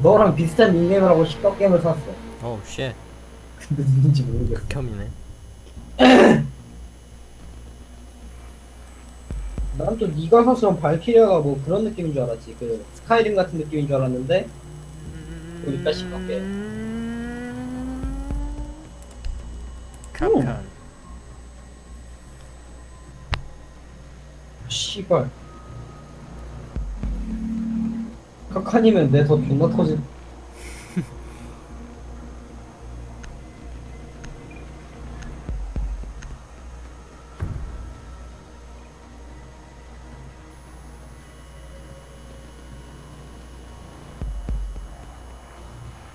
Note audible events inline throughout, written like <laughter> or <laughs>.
너랑 비슷한 닉네임을 하고 십덕 게임을 샀어. 어우 쉣 근데 누군지 모르겠어. 극혐이네 <clears throat> 난 또 네가 샀으면 발키리아가 뭐 그런 느낌인 줄 알았지. 그 스카이림 같은 느낌인 줄 알았는데 그러니까 십덕 게임. 카칸 씨발. 카칸이면 내 더 존나 터질.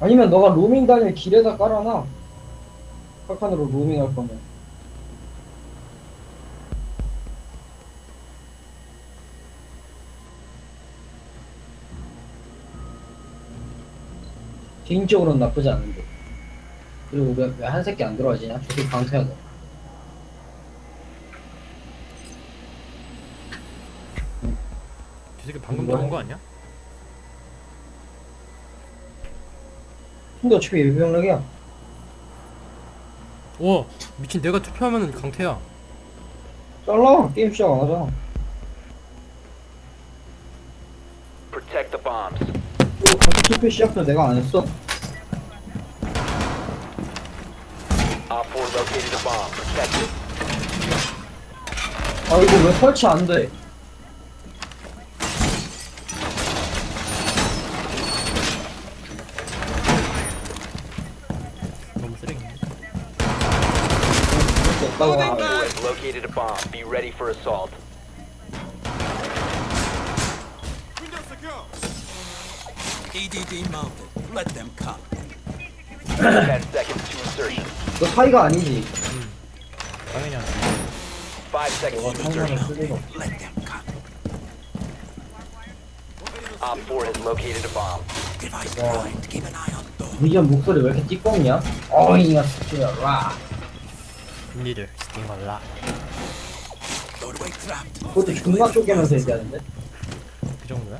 아니면 너가 로밍 다닐 길에다 깔아놔. 카칸으로 로밍 할 거면. 개인적으로는 나쁘지 않은데. 그리고 왜, 왜 한 새끼 안 들어가지냐? 저기 강퇴해야 돼. 저 새끼 방금 들어온 거 아니야? 근데 어차피 예비병력이야. 와 미친 내가 투표하면은 강태야 잘라. 게임 시작 안 하잖아. Protect the bombs. 같이 투표 시작도 내가 안 했어. Op 4 located a bomb. Protect it. 아, 이거 왜 설치 안 돼? 너무 이렇게 없다고. 4 has located a bomb. Be ready for assault. EDD mounted. Let them come. 10 seconds to insertion. 너 사이가 아니지. 당연히 안 돼. 5 seconds to insertion. Let them come. Op 4 has located a bomb. Device deployed. Keep an eye on door. 미전 목소리 왜 이렇게 띠껍냐? 어이가 스키야, 라. 니들 스팅걸라 Doorway trapped. 그것도 존나 쪼개면서 얘기하는데? 그 정도야?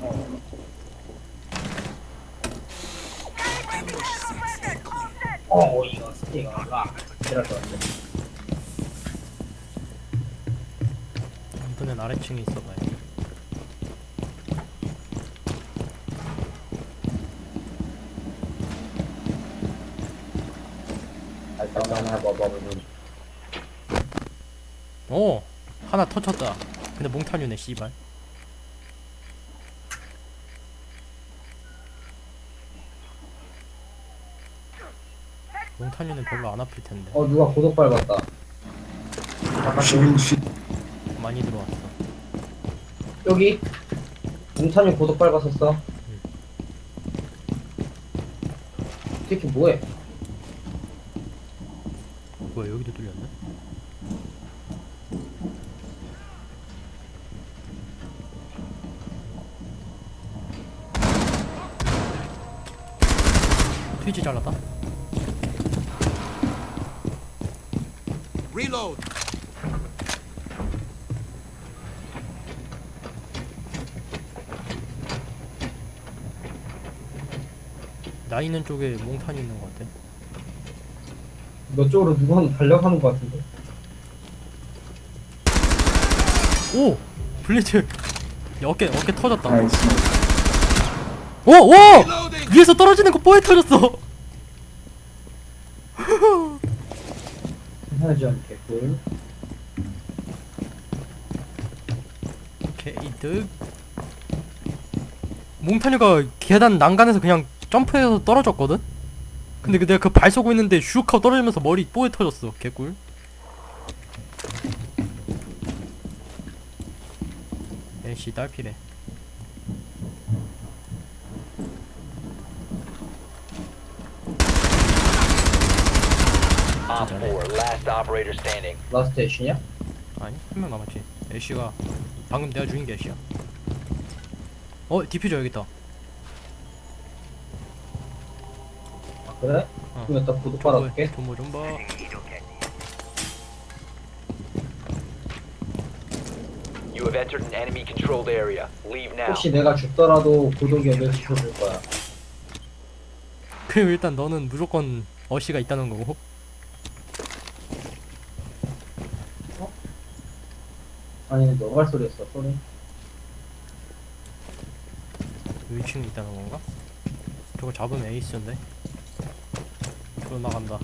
어. 이럴 것 같아. 이번엔 아래층에 있어봐요 봐봐보면. 오 하나 터쳤다 근데 몽타뉴네 씨발 몽타뉴는 별로 안 아플 텐데 어, 누가 고독 밟았다. 아까 많이 들어왔어 여기. 몽탄이 고독 밟았었어. 이 새끼 뭐해? 뭐야 여기도 뚫렸네? 트위치 잘랐다? Reload. 나 있는 쪽에 몽탄이 있는 것 같아 너 쪽으로 누가 달려가는 것 같은데? 오! 블리츠 야, 어깨 어깨 터졌다 오! 오! 위에서 떨어지는 거 뽀에 터졌어 하지 않겠고. 게이득 몽타뉴가 계단 난간에서 그냥 점프해서 떨어졌거든? 근데 그 내가 그 발 쏘고 있는데 슉 하고 떨어지면서 머리 뽀에 터졌어 개꿀 에이씨 딸피래 Op 4, last operator standing. 라스트 애쉬냐? 아니 한 명 남았지 애쉬가 방금 내가 죽인 게 애쉬야 어 디퓨저 여기 있다 아, 그래? 어. 그럼 일단 고독 받아볼게. 존버 존버 You have entered an enemy controlled area. Leave now. 혹시 내가 죽더라도 고독이 여길 지켜줄 거야. 그럼 일단 너는 무조건 어시가 있다는 거고 아니 너갈 소리였어 소리. 위층에 있다는 건가? 저거 잡으면 에이스인데 저거 나간다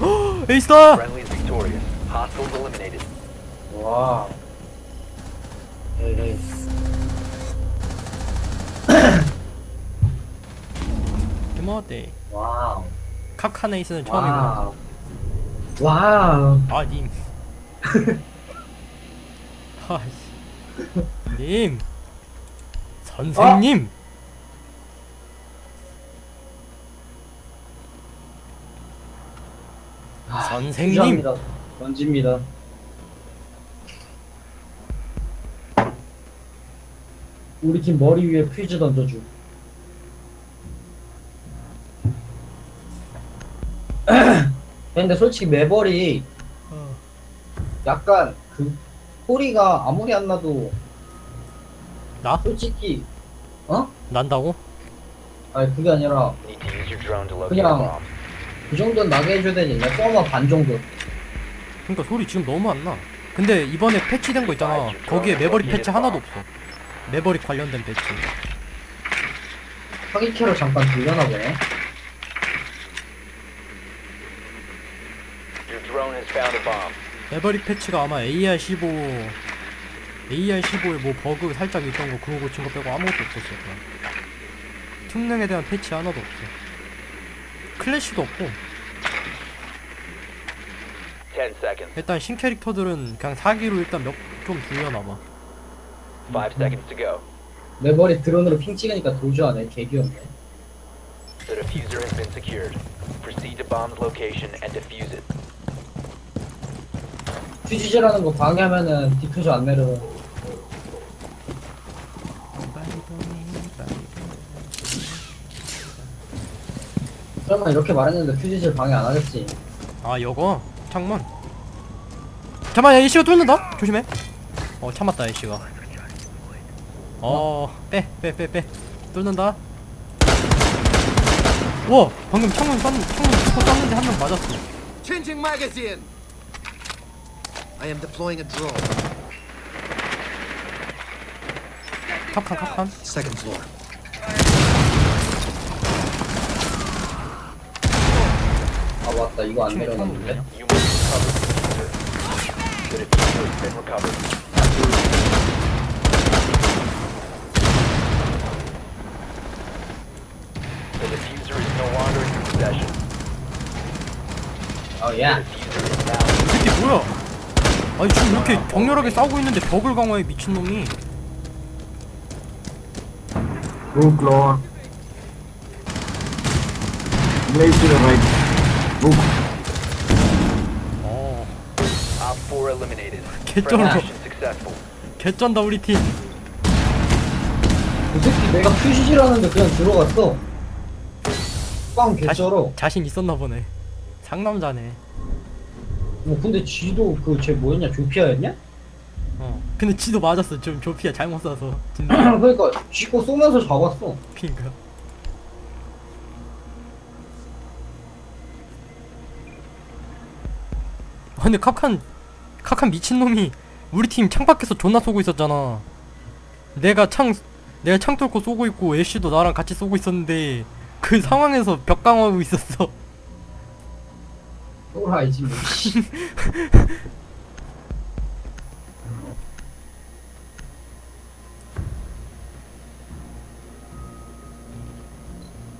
헉, 에이스다! Friendly is victorious. Hostiles eliminated. 와. 에이. 개모 데 와우. 카칸 에이스는 처음이고 와우. 와우. 아 님. <laughs> 아이씨. 님. 선생님. 선생님. 투자합니다. 던집니다. 우리 팀 머리 위에 퀴즈 던져주. 근데 솔직히 매벌이 어. 약간 그 소리가 아무리 안 나도 나? 솔직히 어? 난다고? 아니 그게 아니라 Need to use your drone to locate a 그냥 bomb. 그 정도는 나게 해줘야 되지 나 서머 반 정도 그러니까 소리 지금 너무 안 나. 근데 이번에 패치된 거 있잖아. 거기에 매버릭 패치 하나도 없어. 매버릭 관련된 패치. 사기캐로 잠깐 들려나 보네 매버릭 패치가 아마 AR15 AR15에 뭐 버그 살짝 있던 거 그거 고친 거 빼고 아무것도 없었어. 그냥. 특능에 대한 패치 하나도 없어. 클래시도 없고 10 seconds. 일단 신 캐릭터들은 그냥 사기로 일단 몇좀 불려놔봐. 5 seconds to go. 내 머리 드론으로 핑 찍으니까 도주하네 개귀엽네 The diffuser has been secured. Proceed to bomb's location and defuse it. 퓨즈질하는 거 방해하면은 디퓨저 안 내려 설마 이렇게 말했는데 퓨즈질 방해 안 하겠지 아 여거 창문. 잠깐만 야 애쉬가 뚫는다. 조심해. 어 참았다 애쉬가. 어빼 빼 빼빼 뚫는다. 와 방금 창문 쐈 창문 뚫고 쐈는데 한 명 맞았어. Changing magazine! I am deploying a drone. 캅칸 캅칸. Second floor. 아 맞다 이거 안 내려놨는데 You must recover the diffuser. The diffuser has been recovered. The diffuser is no longer in your possession. 어야 The diffuser is now 이 새끼 뭐야? 아니 지금 이렇게 격렬하게 싸우고 있는데 벽을 강화해 미친놈이 Move, Claw. Blaze to the right. Move. 어 Op 4 eliminated. 개쩔어 Mission successful. 개쩐다 우리 팀그 새끼 내가 퓨즈질하는데 그냥 들어갔어 빵 개쩔어 자신 있었나 보네 상남자네 뭐 근데 쥐도 그 쟤 뭐였냐? 조피아였냐? 어. 근데 지도 맞았어. 좀 조피아 잘못 쏴서. 진짜. <clears throat> 그러니까 쥐거 쏘면서 잡았어. 핑크. 아 근데 카칸 카칸 미친놈이 우리 팀 창밖에서 존나 쏘고 있었잖아. 내가 창 내가 창 뚫고 쏘고 있고 애쉬도 나랑 같이 쏘고 있었는데 그 상황에서 벽 강화하고 있었어 또라이지 뭐 씨.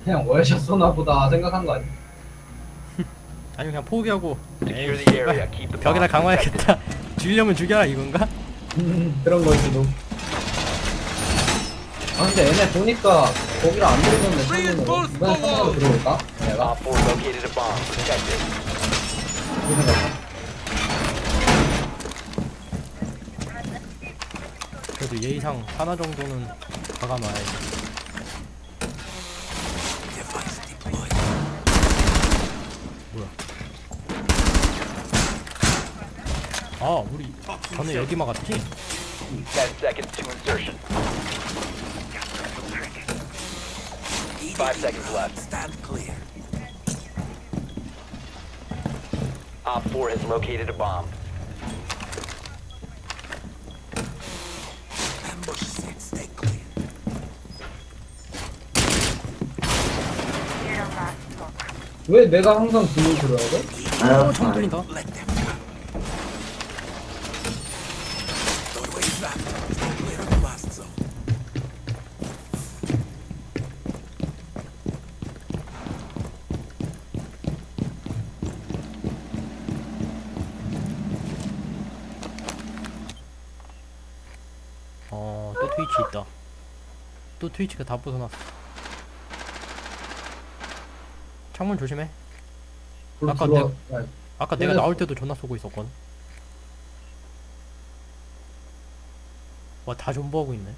그냥 월샷 쏘나 보다 생각한 거 아니야? <laughs> 아니면 그냥 포기하고 Secure 에이, the area. 씨발, Keep the 벽이나 bomb 강화해야겠다 죽이려면 <laughs> 죽여라 이건가? 음, 그런 걸지도. 아 근데 얘네 보니까 거기를 안 들어오는데 이번에 창문으로 들어올까? 내가? Op 4 located a bomb. Protect it. 그래도 예의상 하나 정도는 박아놔야지. 뭐야? 아, 우리 전에 여기 막았지? 10 seconds to insertion. 5 seconds left. Stand clear. Op 4 has located a bomb. Ambush set. Stay clear. 왜 내가 항상 분을 들어야 돼? 어참 five. 들린다 Let them come. Doorway trapped. Stay clear of the blast zone. 어또 트위치 있다 또 트위치가 다 부숴놨어 창문 조심해 그럼 아까 들어와- 야, 아까 내가 때렸어. 나올 때도 존나 쏘고 있었거든 와 다 존버하고 있네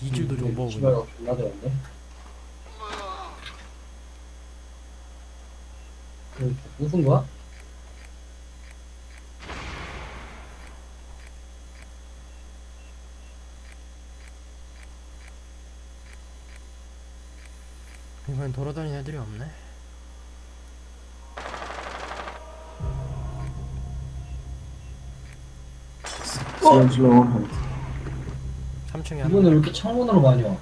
디질도 음, 존버하고 있네 존나. 그, 무슨 거야? 이번엔 돌아다니는 애들이 없네. health. 3층에 한 이분은 왜 이렇게 창문으로 많이 와?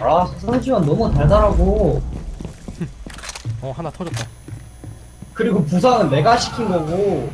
아, 사상지만 너무 달달하고, <laughs> 어 하나 터졌다. 그리고 부상은 내가 시킨 거고,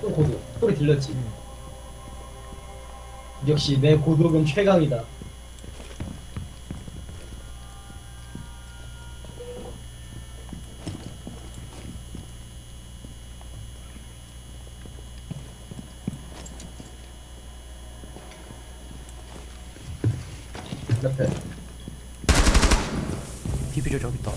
또 고독. 소리 들렸지? 역시 내 고독은 최강이다. 옆에. 디비저 저기 있다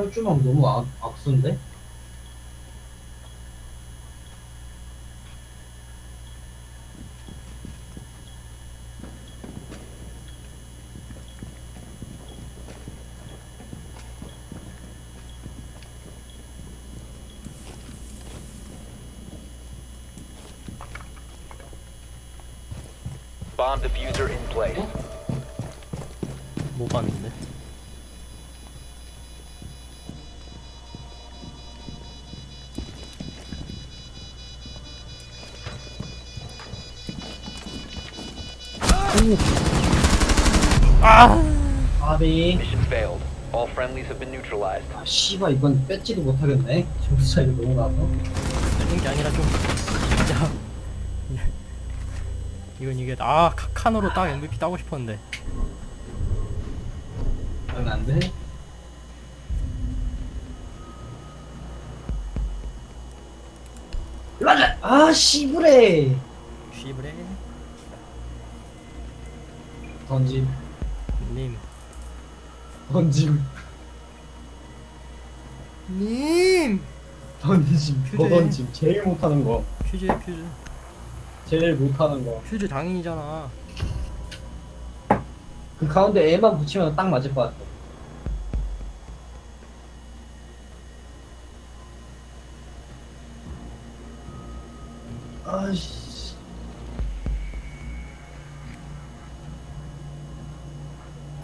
철조망 너무 악, 악순데? Bomb diffuser in place. 못 봤는데 아비. Mission failed. All friendlies have been neutralized. 아, 씨발, 이건 뺏지도 못하겠네. 점수 차이가 너무 나서. 뺏는 게 아니라 좀 진짜 <laughs> 이건 이게 아 카칸으로 딱 MVP 따고 싶었는데 응, 안 돼? 라자! 아, 씨부레! 던짐, 님 던짐, 님! 던짐, 더 그래. 던짐. 제일 못하는 거. 퓨즈 퓨즈 제일 못하는 거. 퓨즈 장인이잖아 그 가운데 애만 붙이면 딱 맞을 것 같아.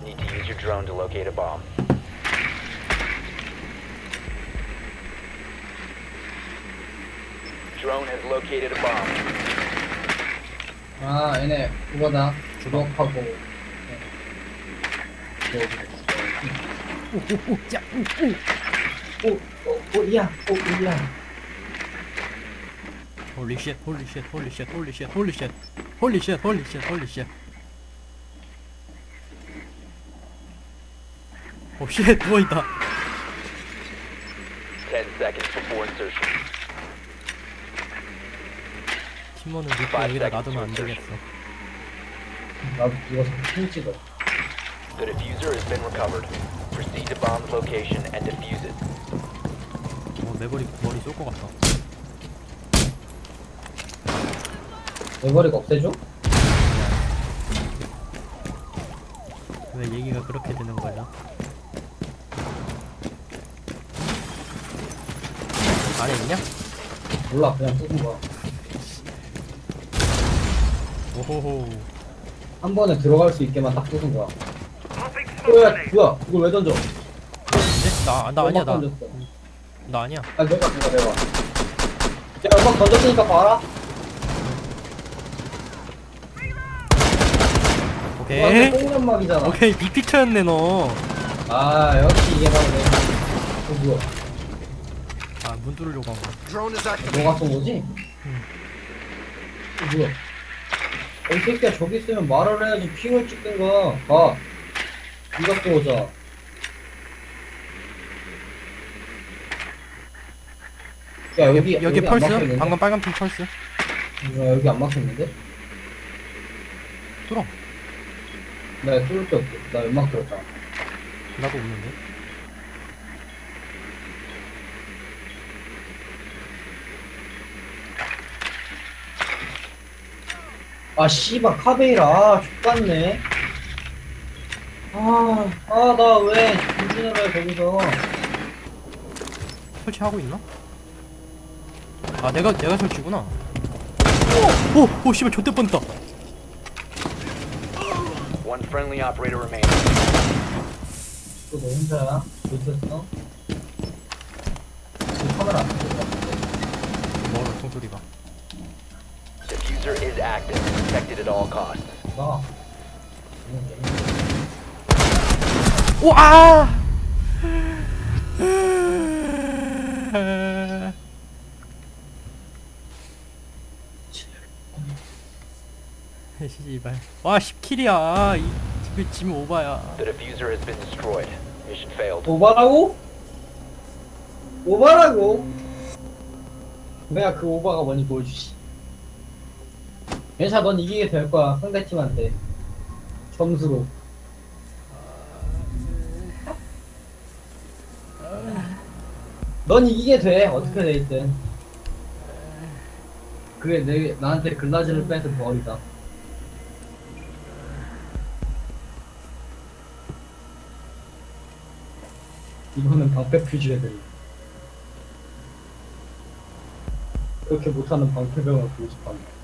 Need to use your drone to locate a bomb. Drone has located a bomb. 아 얘네 그거다 주먹하고 네. 오오오야 오오야 홀리 쉣 홀리 쉣 홀리 쉣 홀리 쉣 홀리 쉣 홀 오쉣 누워있다 10 seconds before insertion. 팀원은 리프 여기다 놔두면 안 되겠어 나도 누워서 핑 찍어 The diffuser has been recovered. Proceed to bomb's location and defuse it. 어 매버릭 머리 쏠 것 같다 내 머리가 없애줘? 왜 얘기가 그렇게 되는 거야 안에 있냐? 몰라 그냥 뜯은 거야. 오호호. 한 번에 들어갈 수 있게만 딱 뜯은 거야. 뭐야 뭐야? 이걸 왜 던져? 근데? 나, 나 아니야 나, 던졌어. 나 아니야. 아 내가 내가 내가. 야 음악 던졌으니까 봐라. 오케이. 완전 똥연막이잖아. 오케이 빅피처였네 너. 아 역시 이게 바로 내. 어, 뭐야? 아, 문 뚫으려고 한 거. Drone is activated. 너가 쏜 거지? 응. 어, 뭐야 이 새끼야 저기 있으면 말을 해야지 핑을 찍든가 가 니가 쏘자 야 여기 여기, 안 펄스? 막혔는데? 방금 빨간 핀 펄스? 야, 여기 안 막혔는데? 뚫어. 나 뚫을 게 없어 나 연막 들었잖아 나도 없는데. 아 씨발 카베이라 아 X같네 아아 나왜 정신을 해 거기서 설치하고 있나? 아, 내가, 내가 설치구나. 오! 오! 오, 씨발, 좆대 뻔했다. One friendly operator remaining. 또너 혼자야? 못했어? 그 카메라 안 켜져 뭐라, 총소리가. Diffuser is active. Protected at all costs. 아! 씨발. 와, 10킬이야. 이, 그 지금 오바야. The diffuser has been destroyed. Mission failed. 오바라고? 오바라고? 내가 그 오바가 뭔지 보여주지 괜찮아 넌 이기게 될 거야. 상대팀한테. 점수로. 넌 이기게 돼. 어떻게 돼 있든 그게 내 나한테 글라즈를 뺏은 벌이다 이거는 방패 퓨즈 애들이 그렇게 못하는 방패병을 고집한다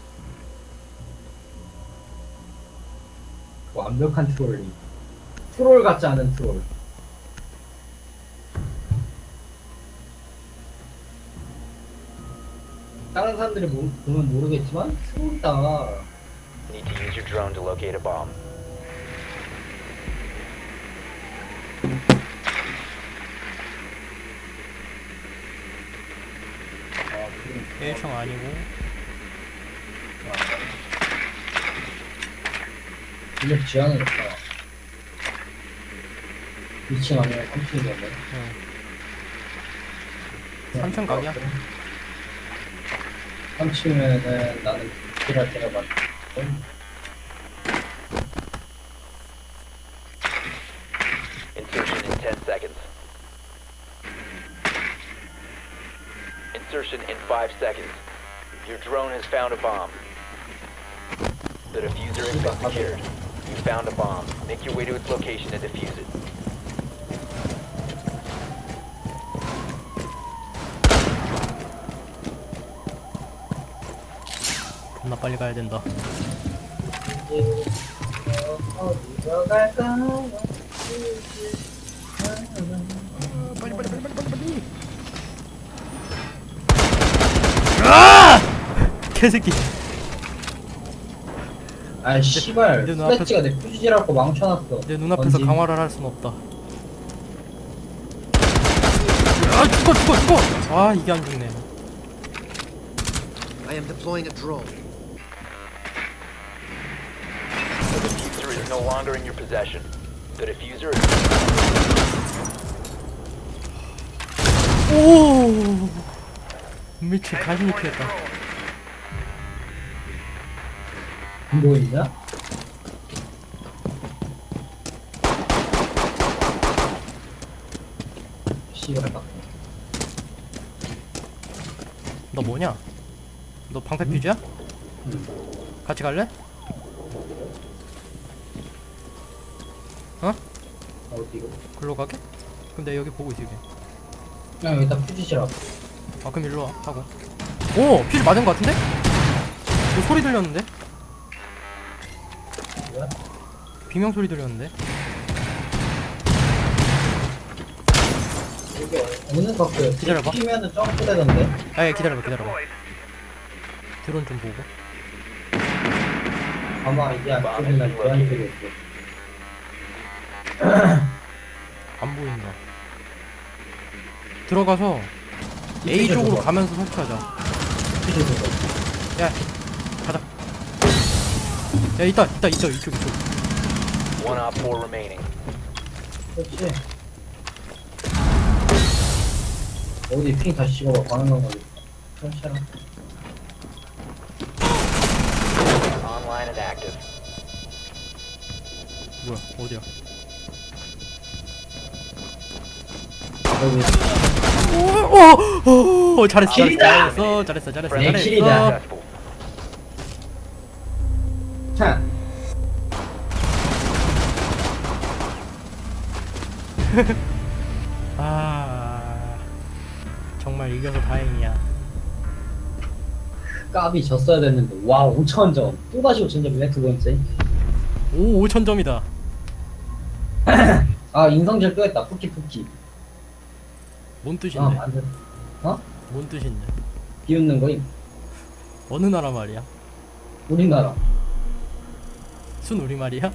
완벽한 트롤링 트롤 같지 않은 트롤 다른 사람들이 모, 보면 모르겠지만 트롤이다 Need to use your drone to locate a bomb. 아, 그럼 1층 아니고. 각이야? 나는 때가 Insertion in 10 seconds. Insertion in 5 seconds. Your drone has found a bomb. The diffuser has been secured You found a bomb. Make your way to its location and defuse it. 존나 빨리 가야 된다. 어디로 갈까요? 개새끼. 아 씨발 내 눈앞에서- 플래치가 내 퓨지라고 망쳐놨어 내 눈앞에서 던짐. 강화를 할 순 없다 아 죽어 죽어 죽어 아 이게 안 죽네 I am deploying a drone. The diffuser is no longer in your possession. The diffuser is 오 미친 가시미 피했다 뭐 있냐? 씨발 막 너 뭐냐? 너 방패 퓨즈야? 같이 갈래? 어디 이거 글로 가게? 그럼 내가 여기 보고 있을게 그냥 여기다 퓨지시라고 아 그럼 일로 와 하고 오! 퓨즈 맞은 거 같은데? 뭐 소리 들렸는데? 비명 소리 들렸는데? 여기 어느 각도야? 기다려봐. 뛰면은 점프 되던데? 아예 기다려봐 기다려봐. 드론 좀 보고. 아마 이게 안쪽이나 그 안쪽이었어. 안 보인다. 들어가서 A 쪽으로 가. 가면서 설치하자. 야 가자. 야 있다 있다 있다 이쪽 이쪽 one op four remaining. 그렇지 어디 핑 다시 찍어봐 가능한 거지 천천히 Online and active. 뭐야 어디야 여기 오오오 잘했어 잘했어 킬이다! 잘했어 잘했어 잘했어 Friendly 네, mission 킬이다. successful. 차 <laughs> 아 정말 이겨서 다행이야. 까비 졌어야 됐는데 와 5천 점. 또 다시 5천 점이네 두 번째. 오 5천 점이다. <clears throat> 아 인성질 또 했다. 푸키 푸키. 뭔 아 뜻인데? 안돼 뭔 뜻인데? 비웃는 거임? 어느 나라 말이야? 우리나라. 순 우리 말이야